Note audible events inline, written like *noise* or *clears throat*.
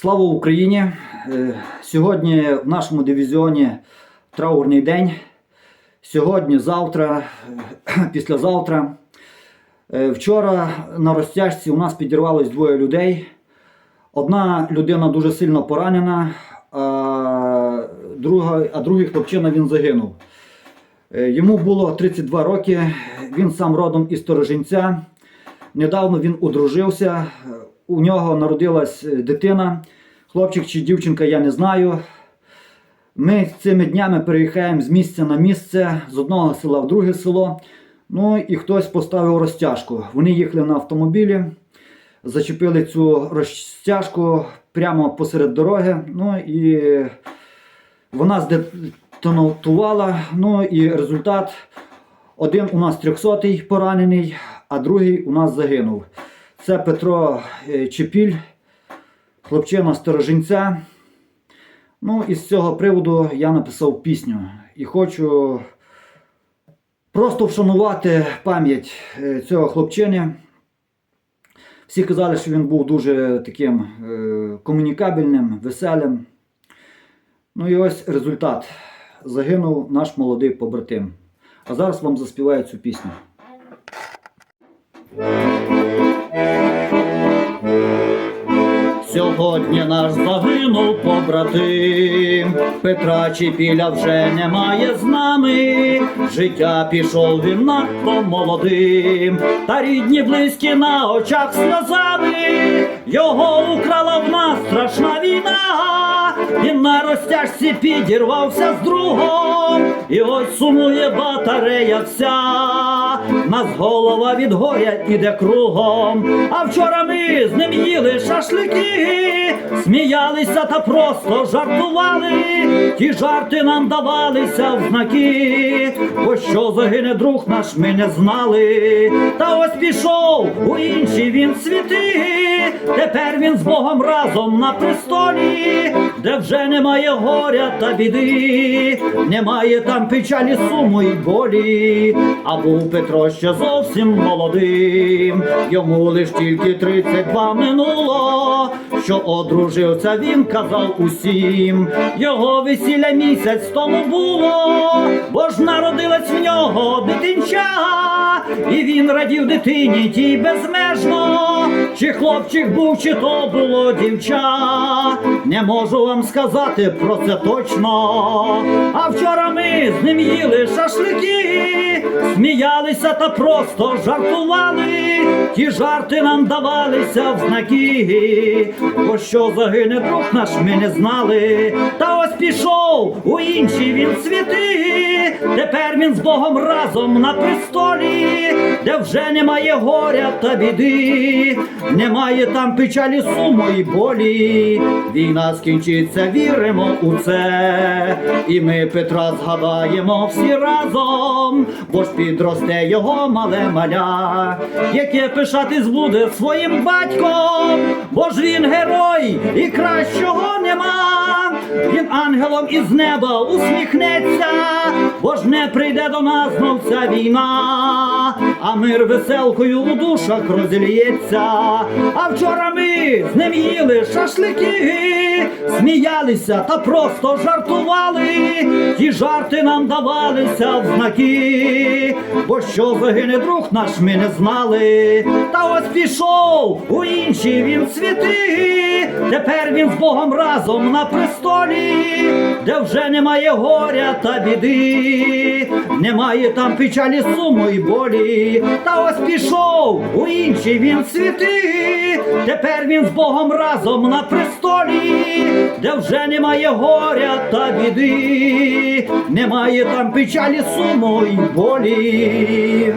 Слава Україні! Е, Сьогодні в нашому дивізіоні траурний день. Сьогодні, завтра, е, *clears throat* післязавтра. Е, Вчора на розтяжці у нас підірвалось двоє людей. Одна людина дуже сильно поранена, а, друга, а другий хлопчина він загинув. Йому було 32 роки, він сам родом із Сторожинця. Недавно він одружився. У нього народилась е, дитина, хлопчик чи дівчинка, я не знаю. Ми цими днями переїхаємо з місця на місце, з одного села в друге село. Ну і хтось поставив розтяжку. Вони їхали на автомобілі, зачепили цю розтяжку прямо посеред дороги. Ну і вона здетонувала. Ну і результат один у нас 300-й поранений, а другий у нас загинув. Це Петро е, Чепіль, хлопчина сторожинця. Ну, і з цього приводу я написав пісню і хочу просто вшанувати пам'ять е, цього хлопчини. Всі казали, що він був дуже таким е, комунікабельним, веселим. Ну і ось результат. Загинув наш молодий побратим. А зараз вам заспіваю цю пісню. Сьогодні наш загинув побратим, Петра Чіпіля вже немає з нами. Життя пішов він надто молодим, та рідні близькі на очах сльозами. Його украла в нас страшна війна. Він на розтяжці підірвався з другом, і ось сумує батарея вся. Нас голова від горя іде кругом. А вчора ми з ним їли шашлики, сміялися та просто жартували. Ті жарти нам давалися в знаки, бо що загине друг наш, ми не знали. Та ось пішов у інші він світи. Тепер він з Богом разом на престолі, де вже немає горя та біди, немає там печалі, суму і болі. А був Петро ще зовсім молодим, йому лиш тільки 32 минуло, що одружився, він казав усім. Його весілля місяць тому було, бо ж народилась в нього дитинча, і він радів дитині тій безмежно. Чи хлопчик був, чи то було дівча, не можу вам сказати про це точно. А вчора ми з ним їли шашлики, сміялися та просто жартували. Ті жарти нам давалися в знаки, бо що загине друг наш, ми не знали. Та ось пішов у інші він світи. Тепер він з Богом разом на престолі, де вже немає горя та біди, немає там печалі, суму і болі. Війна скінчиться, віримо у це. І ми Петра згадаємо всі разом, бо ж підросте його мале маля, яке пишатись буде своїм батьком, бо ж він герой і кращого нема. Він ангелом із неба усміхнеться, бо ж не прийде до нас знов ця війна, а мир веселкою у душах розліється. А вчора ми з ним їли шашлики, сміялися та просто жартували. Ті жарти нам давалися в знаки, бо що загине друг наш, ми не знали. Та ось пішов у інші він світи. Тепер він з Богом разом на престолі, де вже немає горя та біди, немає там печалі, суму і болі. Та ось пішов у інші він світи. Тепер він з Богом разом на престолі, де вже немає горя та біди, немає там печалі, суму і болі.